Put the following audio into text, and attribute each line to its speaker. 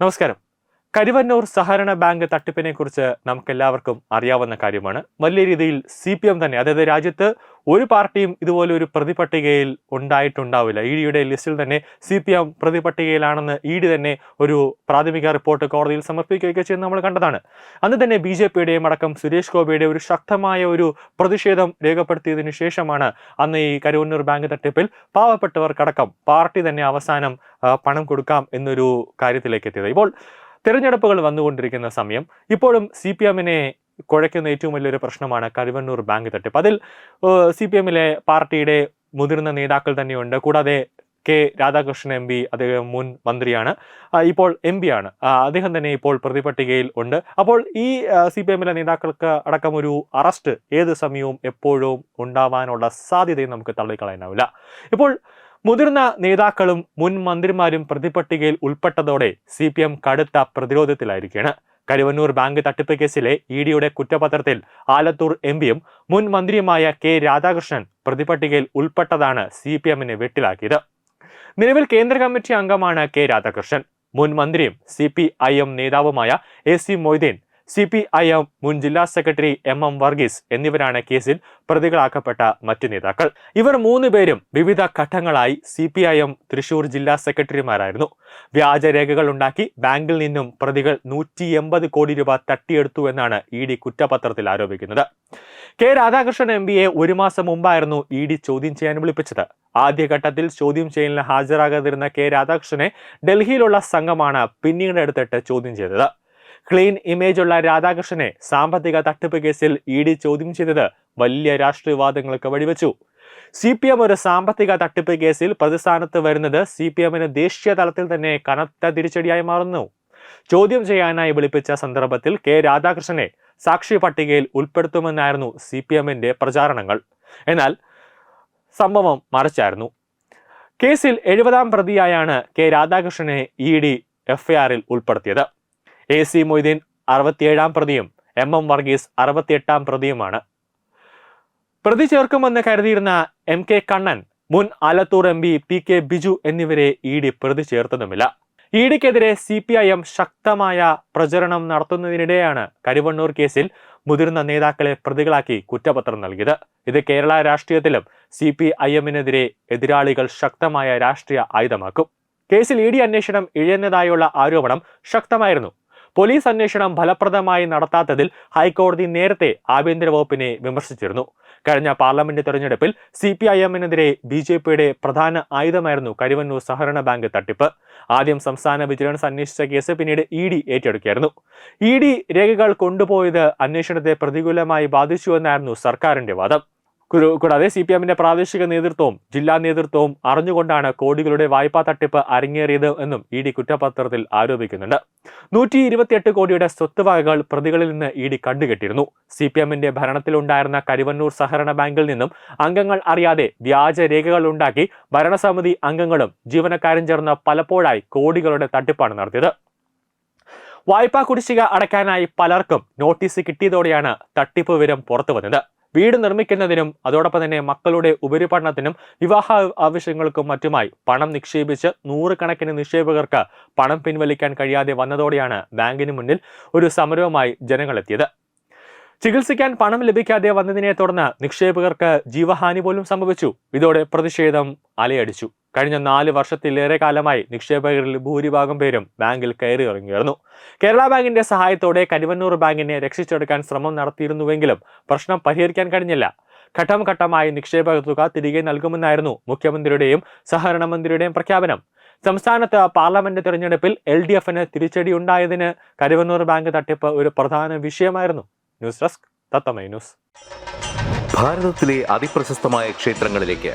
Speaker 1: നമസ്കാരം. കരുവന്നൂർ സഹകരണ ബാങ്ക് തട്ടിപ്പിനെ കുറിച്ച് നമുക്കെല്ലാവർക്കും അറിയാവുന്ന കാര്യമാണ്. വലിയ രീതിയിൽ സി പി എം തന്നെ അതായത് രാജ്യത്ത് ഒരു പാർട്ടിയും ഇതുപോലെ ഒരു പ്രതിപട്ടികയിൽ ഉണ്ടായിട്ടുണ്ടാവില്ല. ഇ ഡിയുടെ ലിസ്റ്റിൽ തന്നെ സി പി എം പ്രതിപട്ടികയിലാണെന്ന് ഇ ഡി തന്നെ ഒരു പ്രാഥമിക റിപ്പോർട്ട് കോടതിയിൽ സമർപ്പിക്കുകയൊക്കെ ചെയ്യുന്ന നമ്മൾ കണ്ടതാണ്. അന്ന് തന്നെ ബി ജെ പിയുടെയും അടക്കം സുരേഷ് ഗോപിയുടെ ഒരു ശക്തമായ ഒരു പ്രതിഷേധം രേഖപ്പെടുത്തിയതിനു ശേഷമാണ് അന്ന് ഈ കരുവന്നൂർ ബാങ്ക് തട്ടിപ്പിൽ പാവപ്പെട്ടവർക്കടക്കം പാർട്ടി തന്നെ അവസാനം പണം കൊടുക്കാം എന്നൊരു കാര്യത്തിലേക്ക് എത്തിയത് ഇപ്പോൾ തെരഞ്ഞെടുപ്പുകൾ വന്നുകൊണ്ടിരിക്കുന്ന സമയം ഇപ്പോഴും സി പി എമ്മിനെ കുഴയ്ക്കുന്ന ഏറ്റവും വലിയൊരു പ്രശ്നമാണ് കരുവന്നൂർ ബാങ്ക് തട്ടിപ്പ്. അതിൽ സി പി എമ്മിലെ പാർട്ടിയുടെ മുതിർന്ന നേതാക്കൾ തന്നെയുണ്ട്. കൂടാതെ കെ രാധാകൃഷ്ണൻ എം പി അദ്ദേഹം മുൻ മന്ത്രിയാണ്. ഇപ്പോൾ എം പി ആണ്. അദ്ദേഹം തന്നെ ഇപ്പോൾ പ്രതിപട്ടികയിൽ ഉണ്ട്. അപ്പോൾ ഈ സി പി എമ്മിലെ നേതാക്കൾക്ക് അടക്കം ഒരു അറസ്റ്റ് ഏത് സമയവും എപ്പോഴും ഉണ്ടാവാനുള്ള സാധ്യതയും നമുക്ക് തള്ളിക്കളയാനാവില്ല. ഇപ്പോൾ മുതിർന്ന നേതാക്കളും മുൻ മന്ത്രിമാരും പ്രതിപട്ടികയിൽ ഉൾപ്പെട്ടതോടെ സി പി എം കടുത്ത പ്രതിരോധത്തിലായിരിക്കുകയാണ്. കരുവന്നൂർ ബാങ്ക് തട്ടിപ്പ് കേസിലെ ഇ ഡിയുടെ കുറ്റപത്രത്തിൽ ആലത്തൂർ എം പിയും മുൻ മന്ത്രിയുമായ കെ രാധാകൃഷ്ണൻ പ്രതിപട്ടികയിൽ ഉൾപ്പെട്ടതാണ് സി പി എമ്മിനെ വെട്ടിലാക്കിയത്. നിലവിൽ കേന്ദ്ര കമ്മിറ്റി അംഗമാണ് കെ രാധാകൃഷ്ണൻ. മുൻ മന്ത്രിയും സി പി ഐ എം നേതാവുമായ A C Moideen C P I M മുൻ ജില്ലാ സെക്രട്ടറി എം എം വർഗീസ് എന്നിവരാണ് കേസിൽ പ്രതികളാക്കപ്പെട്ട മറ്റു നേതാക്കൾ. ഇവർ മൂന്ന് പേരും വിവിധ ഘട്ടങ്ങളായി C P I M Thrissur ജില്ലാ സെക്രട്ടറിമാരായിരുന്നു. വ്യാജരേഖകൾ ഉണ്ടാക്കി ബാങ്കിൽ നിന്നും പ്രതികൾ നൂറ്റി എൺപത് കോടി രൂപ തട്ടിയെടുത്തു എന്നാണ് ഇ ഡി കുറ്റപത്രത്തിൽ ആരോപിക്കുന്നത്. കെ രാധാകൃഷ്ണൻ എം ഒരു മാസം മുമ്പായിരുന്നു ഇ ഡി ചോദ്യം ചെയ്യാൻ വിളിപ്പിച്ചത്. ആദ്യഘട്ടത്തിൽ ചോദ്യം ചെയ്യലിന് ഹാജരാകാതിരുന്ന കെ രാധാകൃഷ്ണനെ ഡൽഹിയിലുള്ള സംഘമാണ് പിന്നീട് എടുത്തിട്ട് ചോദ്യം ചെയ്തത്. ക്ലീൻ ഇമേജ് ഉള്ള രാധാകൃഷ്ണനെ സാമ്പത്തിക തട്ടിപ്പ് കേസിൽ ഇ ഡി ചോദ്യം ചെയ്തത് വലിയ രാഷ്ട്രീയവാദങ്ങൾക്ക് വഴിവെച്ചു. സി പി എം ഒരു സാമ്പത്തിക തട്ടിപ്പ് കേസിൽ പ്രതിസ്ഥാനത്ത് വരുന്നത് സി പി എമ്മിന് ദേശീയ തലത്തിൽ തന്നെ കനത്ത തിരിച്ചടിയായി മാറുന്നു. ചോദ്യം ചെയ്യാനായി വിളിപ്പിച്ച സന്ദർഭത്തിൽ കെ രാധാകൃഷ്ണനെ സാക്ഷി പട്ടികയിൽ ഉൾപ്പെടുത്തുമെന്നായിരുന്നു സി പി എമ്മിന്റെ പ്രചാരണങ്ങൾ. എന്നാൽ സംഭവം മറിച്ചായിരുന്നു. കേസിൽ എഴുപതാം പ്രതിയായാണ് കെ രാധാകൃഷ്ണനെ ഇ ഡി എഫ്ഐആറിൽ ഉൾപ്പെടുത്തിയത്. എ സി മൊയ്തീൻ അറുപത്തിയേഴാം പ്രതിയും എം എം വർഗീസ് അറുപത്തിയെട്ടാം പ്രതിയുമാണ്. പ്രതി ചേർക്കുമെന്ന് കരുതിയിരുന്ന എം കെ കണ്ണൻ മുൻ Alathur M P P K Biju എന്നിവരെ ഇ ഡി പ്രതി ചേർത്തതുമില്ല. ഇ ഡിക്കെതിരെ സി പി ഐ എം ശക്തമായ പ്രചരണം നടത്തുന്നതിനിടെയാണ് കരുവണ്ണൂർ കേസിൽ മുതിർന്ന നേതാക്കളെ പ്രതികളാക്കി കുറ്റപത്രം നൽകിയത്. ഇത് കേരള രാഷ്ട്രീയത്തിലും സി പി ഐ എമ്മിനെതിരെ എതിരാളികൾ ശക്തമായ രാഷ്ട്രീയ ആയുധമാക്കും. കേസിൽ ഇ ഡി അന്വേഷണം ഇഴഞ്ഞതായുള്ള ആരോപണം ശക്തമായിരുന്നു. പോലീസ് അന്വേഷണം ഫലപ്രദമായി നടത്താത്തതിൽ ഹൈക്കോടതി നേരത്തെ ആഭ്യന്തര വകുപ്പിനെ വിമർശിച്ചിരുന്നു. കഴിഞ്ഞ പാർലമെന്റ് തെരഞ്ഞെടുപ്പിൽ സി പി ഐ എമ്മിനെതിരെ ബി ജെ പിയുടെ പ്രധാന ആയുധമായിരുന്നു കരുവന്നൂർ സഹകരണ ബാങ്ക് തട്ടിപ്പ്. ആദ്യം സംസ്ഥാന വിജിലൻസ് അന്വേഷിച്ച കേസ് പിന്നീട് ഇ ഡി ഏറ്റെടുക്കുകയായിരുന്നു. ഇ ഡി രേഖകൾ കൊണ്ടുപോയത് അന്വേഷണത്തെ പ്രതികൂലമായി ബാധിച്ചുവെന്നായിരുന്നു സർക്കാരിന്റെ വാദം. കൂടാതെ സി പി എമ്മിന്റെ പ്രാദേശിക നേതൃത്വവും ജില്ലാ നേതൃത്വവും അറിഞ്ഞുകൊണ്ടാണ് കോടികളുടെ വായ്പാ തട്ടിപ്പ് അരങ്ങേറിയത് എന്നും ഇ ഡി കുറ്റപത്രത്തിൽ ആരോപിക്കുന്നുണ്ട്. നൂറ്റി ഇരുപത്തിയെട്ട് കോടിയുടെ സ്വത്ത് വകകൾ പ്രതികളിൽ നിന്ന് ഇ ഡി കണ്ടുകെട്ടിയിരുന്നു സി പി എമ്മിന്റെ ഭരണത്തിലുണ്ടായിരുന്ന കരുവന്നൂർ സഹകരണ ബാങ്കിൽ നിന്നും അംഗങ്ങൾ അറിയാതെ വ്യാജ രേഖകൾ ഉണ്ടാക്കി ഭരണസമിതി അംഗങ്ങളും ജീവനക്കാരും ചേർന്ന് പലപ്പോഴായി കോടികളുടെ തട്ടിപ്പാണ് നടത്തിയത്. വായ്പാ കുടിശ്ശിക അടയ്ക്കാനായി പലർക്കും നോട്ടീസ് കിട്ടിയതോടെയാണ് തട്ടിപ്പ് വിവരം പുറത്തു വന്നത് വീട് നിർമ്മിക്കുന്നതിനും അതോടൊപ്പം തന്നെ മക്കളുടെ ഉപരിപഠനത്തിനും വിവാഹ ആവശ്യങ്ങൾക്കും മറ്റുമായി പണം നിക്ഷേപിച്ച് നൂറുകണക്കിന് നിക്ഷേപകർക്ക് പണം പിൻവലിക്കാൻ കഴിയാതെ വന്നതോടെയാണ് ബാങ്കിന് മുന്നിൽ ഒരു സമരവുമായി ജനങ്ങളെത്തിയത്. ചികിത്സിക്കാൻ പണം ലഭിക്കാതെ വന്നതിനെ തുടർന്ന് നിക്ഷേപകർക്ക് ജീവഹാനി പോലും സംഭവിച്ചു. ഇതോടെ പ്രതിഷേധം അലയടിച്ചു. കഴിഞ്ഞ നാല് വർഷത്തിലേറെ കാലമായി നിക്ഷേപകരിൽ ഭൂരിഭാഗം പേരും ബാങ്കിൽ കയറി ഇറങ്ങിയിരുന്നു കേരള ബാങ്കിന്റെ സഹായത്തോടെ കരുവന്നൂർ ബാങ്കിനെ രക്ഷിച്ചെടുക്കാൻ ശ്രമം നടത്തിയിരുന്നുവെങ്കിലും പ്രശ്നം പരിഹരിക്കാൻ കഴിഞ്ഞില്ല. ഘട്ടം ഘട്ടമായി നിക്ഷേപക തുക തിരികെ നൽകുമെന്നായിരുന്നു മുഖ്യമന്ത്രിയുടെയും സഹകരണ മന്ത്രിയുടെയും പ്രഖ്യാപനം. സംസ്ഥാനത്ത് പാർലമെന്റ് തെരഞ്ഞെടുപ്പിൽ എൽ ഡി എഫിന് തിരിച്ചടിയുണ്ടായതിന് കരുവന്നൂർ ബാങ്ക് തട്ടിപ്പ് ഒരു പ്രധാന വിഷയമായിരുന്നു. ന്യൂസ് ഡെസ്ക് തത്തമൈ ന്യൂസ്.
Speaker 2: ഭാരതത്തിലെ അതിപ്രശസ്തമായ ക്ഷേത്രങ്ങളിലേക്ക്